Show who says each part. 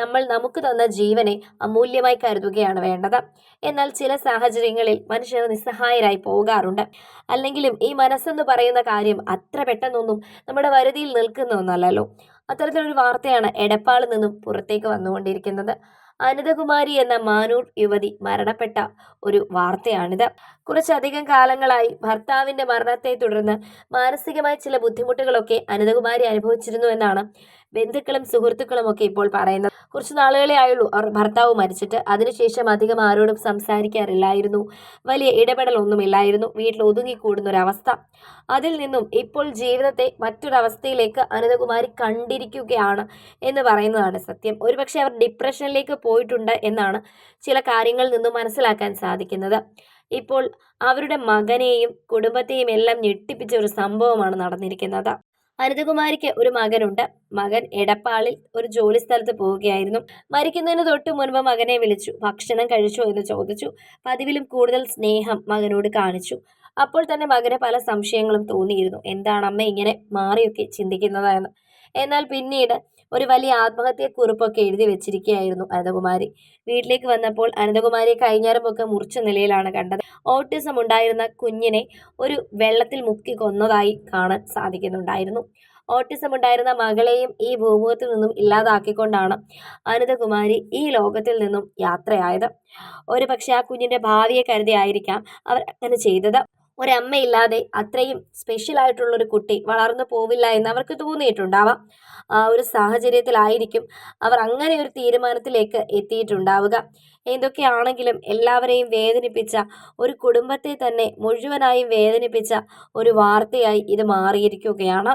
Speaker 1: നമ്മൾ നമുക്ക് തന്ന ജീവനെ അമൂല്യമായി കരുതുകയാണ് വേണ്ടത്. എന്നാൽ ചില സാഹചര്യങ്ങളിൽ മനുഷ്യർ നിസ്സഹായരായി പോകാറുണ്ട്. അല്ലെങ്കിലും ഈ മനസ്സെന്ന് പറയുന്ന കാര്യം അത്ര പെട്ടെന്നൊന്നും നമ്മുടെ വരുതിയിൽ നിൽക്കുന്ന ഒന്നല്ലല്ലോ. അത്തരത്തിലൊരു വാർത്തയാണ് എടപ്പാളിൽ നിന്നും പുറത്തേക്ക് വന്നുകൊണ്ടിരിക്കുന്നത്. അനിതകുമാരി എന്ന മാനൂർ യുവതി മരണപ്പെട്ട ഒരു വാർത്തയാണിത്. കുറച്ചധികം കാലങ്ങളായി ഭർത്താവിന്റെ മരണത്തെ തുടർന്ന് മാനസികമായ ചില ബുദ്ധിമുട്ടുകളൊക്കെ അനിതകുമാരി അനുഭവിച്ചിരുന്നു എന്നാണ് ബന്ധുക്കളും സുഹൃത്തുക്കളും ഒക്കെ ഇപ്പോൾ പറയുന്നത്. കുറച്ച് നാളുകളെ ആയുള്ളൂ. ഭർത്താവ് മരിച്ചിട്ട്. അതിനുശേഷം അധികം ആരോടും സംസാരിക്കാറില്ലായിരുന്നു. വലിയ ഇടപെടലൊന്നുമില്ലായിരുന്നു. വീട്ടിൽ ഒതുങ്ങിക്കൂടുന്ന ഒരവസ്ഥ. അതിൽ നിന്നും ഇപ്പോൾ ജീവിതത്തെ മറ്റൊരവസ്ഥയിലേക്ക് അനിതകുമാരി കണ്ടിരിക്കുകയാണ് എന്ന് പറയുന്നതാണ് സത്യം. ഒരുപക്ഷെ അവർ ഡിപ്രഷനിലേക്ക് പോയിട്ടുണ്ട് എന്നാണ് ചില കാര്യങ്ങളിൽ നിന്നും മനസ്സിലാക്കാൻ സാധിക്കുന്നത്. ഇപ്പോൾ അവരുടെ മകനെയും കുടുംബത്തെയും എല്ലാം ഞെട്ടിപ്പിച്ച ഒരു സംഭവമാണ് നടന്നിരിക്കുന്നത്. അനിതകുമാരിക്ക് ഒരു മകനുണ്ട്. മകൻ എടപ്പാളിൽ ഒരു ജോലി സ്ഥലത്ത് പോവുകയായിരുന്നു. മരിക്കുന്നതിന് തൊട്ട് മുൻപ് മകനെ വിളിച്ചു. ഭക്ഷണം കഴിച്ചോ എന്ന് ചോദിച്ചു. പതിവിലും കൂടുതൽ സ്നേഹം മകനോട് കാണിച്ചു. അപ്പോൾ തന്നെ മകന് പല സംശയങ്ങളും തോന്നിയിരുന്നു. എന്താണ് അമ്മ ഇങ്ങനെ മാറിയൊക്കെ ചിന്തിക്കുന്നതെന്ന്. എന്നാൽ പിന്നീട് ഒരു വലിയ ആത്മഹത്യക്കുറിപ്പൊക്കെ എഴുതി വെച്ചിരിക്കുകയായിരുന്നു അനന്തകുമാരി. വീട്ടിലേക്ക് വന്നപ്പോൾ അനന്തകുമാരിയെ കൈഞ്ഞാരമൊക്കെ മുറിച്ച നിലയിലാണ് കണ്ടത്. ഓട്ടിസം ഉണ്ടായിരുന്ന കുഞ്ഞിനെ ഒരു വെള്ളത്തിൽ മുക്കി കൊന്നതായി കാണാൻ സാധിക്കുന്നുണ്ടായിരുന്നു. ഓട്ടിസം ഉണ്ടായിരുന്ന മകളെയും ഈ ഭൂമുഖത്തിൽ നിന്നും ഇല്ലാതാക്കിക്കൊണ്ടാണ് അനന്തകുമാരി ഈ ലോകത്തിൽ നിന്നും യാത്രയായത്. ഒരു പക്ഷേ ആ കുഞ്ഞിന്റെ ഭാവിയെ കരുതിയായിരിക്കാം അവർ അങ്ങനെ ചെയ്തത്. ഒരമ്മയില്ലാതെ അത്രയും ഒരു കുട്ടി വളർന്നു പോവില്ല എന്ന് അവർക്ക് തോന്നിയിട്ടുണ്ടാവാം. ആ ഒരു സാഹചര്യത്തിലായിരിക്കും അവർ അങ്ങനെ ഒരു തീരുമാനത്തിലേക്ക് എത്തിയിട്ടുണ്ടാവുക. എന്തൊക്കെയാണെങ്കിലും എല്ലാവരെയും വേദനിപ്പിച്ച ഒരു കുടുംബത്തെ തന്നെ മുഴുവനായും വേദനിപ്പിച്ച ഒരു വാർത്തയായി ഇത് മാറിയിരിക്കുകയാണ്.